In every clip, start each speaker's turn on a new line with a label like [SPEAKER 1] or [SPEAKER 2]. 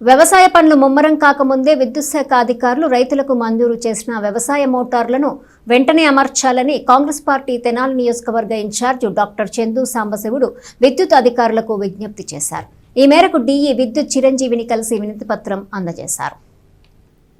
[SPEAKER 1] వ్యవసాయ పనులు ముమ్మరం కాకముందే విద్యుత్ శాఖ అధికారులు రైతులకు మంజూరు చేసిన వ్యవసాయ మోటార్లను వెంటనే అమర్చాలని కాంగ్రెస్ పార్టీ తెనాలి నియోజకవర్గ ఇన్ఛార్జ్ డాక్టర్ చందు సాంబశివుడు విద్యుత్ అధికారులకు విజ్ఞప్తి చేశారు. ఈ మేరకు డీఈ విద్యుత్ చిరంజీవిని కలిసి వినతి పత్రం అందజేశారు.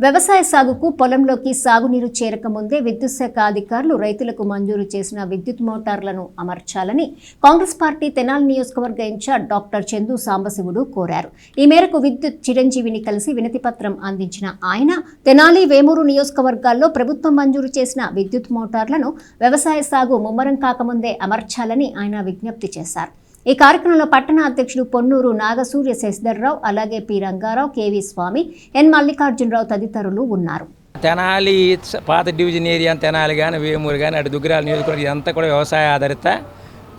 [SPEAKER 1] వ్యవసాయ సాగుకు పొలంలోకి సాగునీరు చేరకముందే విద్యుత్ శాఖ అధికారులు రైతులకు మంజూరు చేసిన విద్యుత్ మోటార్లను అమర్చాలని కాంగ్రెస్ పార్టీ తెనాలి నియోజకవర్గ ఇన్ఛార్జ్ డాక్టర్ చందు సాంబశివుడు కోరారు. ఈ మేరకు విద్యుత్ చిరంజీవిని కలిసి వినతిపత్రం అందించిన ఆయన తెనాలి వేమూరు నియోజకవర్గాల్లో ప్రభుత్వం మంజూరు చేసిన విద్యుత్ మోటార్లను వ్యవసాయ సాగు ముమ్మరం కాకముందే అమర్చాలని ఆయన విజ్ఞప్తి చేశారు. ఈ కార్యక్రమంలో పట్టణ అధ్యక్షుడు పొన్నూరు నాగసూర్య శశిధర్రావు అలాగే P Rangarao KV Swamy N Mallikarjunarao తదితరులు ఉన్నారు.
[SPEAKER 2] తెనాలి పాత డివిజన్ ఏరియా తెనాలి కానీ వేమూరు కానీ అటు దుగ్గరాల నియోజకవర్గం ఇదంతా కూడా వ్యవసాయ ఆధారిత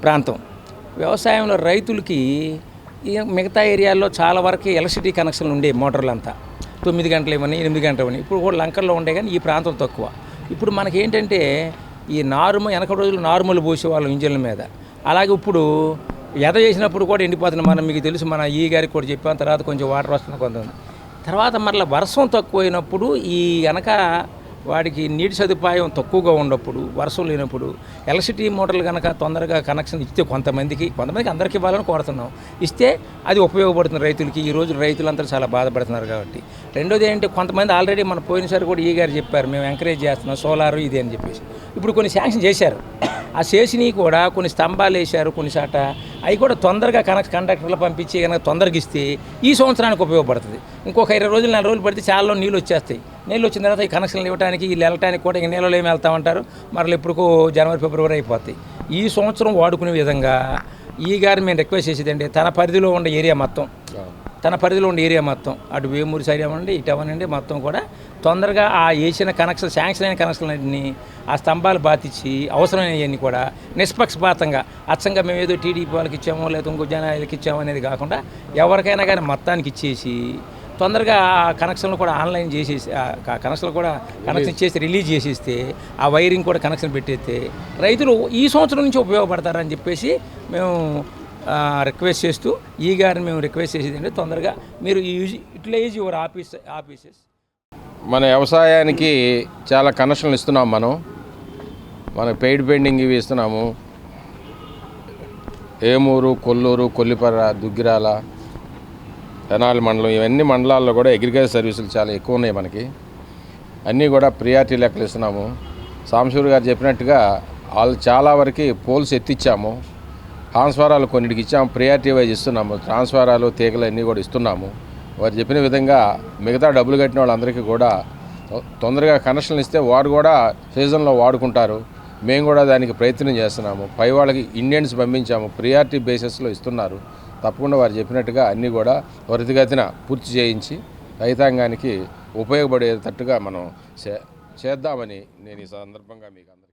[SPEAKER 2] ప్రాంతం. వ్యవసాయంలో రైతులకి ఈ మిగతా ఏరియాల్లో చాలా వరకు ఎలక్ట్రిసిటీ కనెక్షన్లు ఉండే మోటార్లు అంతా తొమ్మిది గంటలు ఇవ్వని ఎనిమిది గంటలు ఇవ్వని ఇప్పుడు కూడా లంకల్లో ఉండే కానీ ఈ ప్రాంతం తక్కువ. ఇప్పుడు మనకి ఏంటంటే ఈ నార్మల్ వెనక రోజులు నార్మల్ పోసేవాళ్ళం ఇంజన్ల మీద. అలాగే ఇప్పుడు ఎద చేసినప్పుడు కూడా ఎండిపోతుంది. మనం మీకు తెలుసు మన ఈ గారికి కూడా చెప్పాం తర్వాత కొంచెం వాటర్ వస్తుంది కొంత తర్వాత మరలా వర్షం తక్కువైనప్పుడు ఈ వెనక వాడికి నీటి సదుపాయం తక్కువగా ఉన్నప్పుడు వర్షం లేనప్పుడు ఎలక్ట్రిసిటీ మోటార్లు కనుక తొందరగా కనెక్షన్ ఇస్తే కొంతమందికి కొంతమందికి అందరికీ ఇవ్వాలని కోరుతున్నాం. ఇస్తే అది ఉపయోగపడుతుంది రైతులకి. ఈ రోజు రైతులందరూ చాలా బాధపడుతున్నారు కాబట్టి. రెండోది ఏంటంటే కొంతమంది ఆల్రెడీ మన పోయినసారి కూడా ఈ గారు చెప్పారు మేము ఎంకరేజ్ చేస్తున్నాం సోలార్ ఇది అని చెప్పేసి. ఇప్పుడు కొన్ని శాంక్షన్ చేశారు. ఆ చేసినవి కూడా కొన్ని స్తంభాలు వేశారు కొన్ని చాట అవి కూడా తొందరగా కనెక్ట్ కండక్టర్లు పంపించి కనుక తొందరగా ఇస్తే ఈ సంవత్సరానికి ఉపయోగపడుతుంది. ఇంకొక ఇరవై రోజులు నెల రోజులు పడితే చాలా నీళ్ళు వచ్చేస్తాయి. నీళ్ళు వచ్చిన తర్వాత ఈ కనెక్షన్లు ఇవ్వడానికి వీళ్ళు వెళ్ళటానికి కూడా ఇంక నీళ్ళలో ఏమి వెళ్తామంటారు మరలు ఎప్పుడుకో జనవరి ఫిబ్రవరి అయిపోతాయి. ఈ సంవత్సరం వాడుకునే విధంగా ఈ గారు మేము రిక్వెస్ట్ చేసేదండి తన పరిధిలో ఉండే ఏరియా మొత్తం. తన పరిధిలో ఉండే ఏరియా మొత్తం. అటు వేమూరు సైడ్ అవ్వండి ఇటు అవ్వనండి మొత్తం కూడా తొందరగా ఆ వేసిన కనెక్షన్ శాంక్షన్ అయిన కనెక్షన్లన్నీ ఆ స్తంభాలు బాతిచ్చి అవసరమైనవన్నీ కూడా నిష్పక్షపాతంగా అచ్చంగా మేము ఏదో టీడీపీ వాళ్ళకి ఇచ్చామో లేదా ఇంకో జనాలకి ఇచ్చామో అనేది కాకుండా ఎవరికైనా కానీ మొత్తానికి ఇచ్చేసి తొందరగా ఆ కనెక్షన్లు కూడా ఆన్లైన్ చేసేసి కనెక్షన్లు కూడా కనెక్షన్ చేసి రిలీజ్ చేసేస్తే ఆ వైరింగ్ కూడా కనెక్షన్ పెట్టేస్తే రైతులు ఈ సంవత్సరం నుంచి ఉపయోగపడతారని చెప్పేసి మేము రిక్వెస్ట్ చేస్తూ ఈ గారిని మేము రిక్వెస్ట్ చేసేది ఏంటంటే తొందరగా మీరు use utilize your office offices
[SPEAKER 3] మన వ్యవసాయానికి చాలా కనెక్షన్లు ఇస్తున్నాం మనం. మన పెయిడ్ పెండింగ్ ఇవి ఇస్తున్నాము. ఏమూరు కొల్లూరు కొల్లిపర్ర దుగ్గిరాల తెనాలి మండలం ఇవన్నీ మండలాల్లో కూడా అగ్రికల్చర్ సర్వీసులు చాలా ఎక్కువ ఉన్నాయి మనకి. అన్నీ కూడా ప్రియారిటీ లెక్కలు ఇస్తున్నాము. సాంశూర్ గారు చెప్పినట్టుగా వాళ్ళు చాలా వరకు పోల్స్ ఎత్తిచ్చాము. ట్రాన్స్ఫారాలు కొన్నిటికి ఇచ్చాము ప్రియారిటీ వైజ్ ఇస్తున్నాము ట్రాన్స్ఫారాలు తీగలు అన్నీ కూడా ఇస్తున్నాము. వారు చెప్పిన విధంగా మిగతా డబ్బులు కట్టిన వాళ్ళందరికీ కూడా తొందరగా కనెక్షన్లు ఇస్తే వారు కూడా సీజన్లో వాడుకుంటారు. మేము కూడా దానికి ప్రయత్నం చేస్తున్నాము. పై వాళ్ళకి ఇండియన్స్ పంపించాము ప్రియారిటీ బేసిస్లో ఇస్తున్నారు. తప్పకుండా వారు చెప్పినట్టుగా అన్నీ కూడా త్వరితగతిన పూర్తి చేయించి రైతాంగానికి ఉపయోగపడేటట్టుగా మనం చే చేద్దామని నేను ఈ సందర్భంగా మీకు అందరూ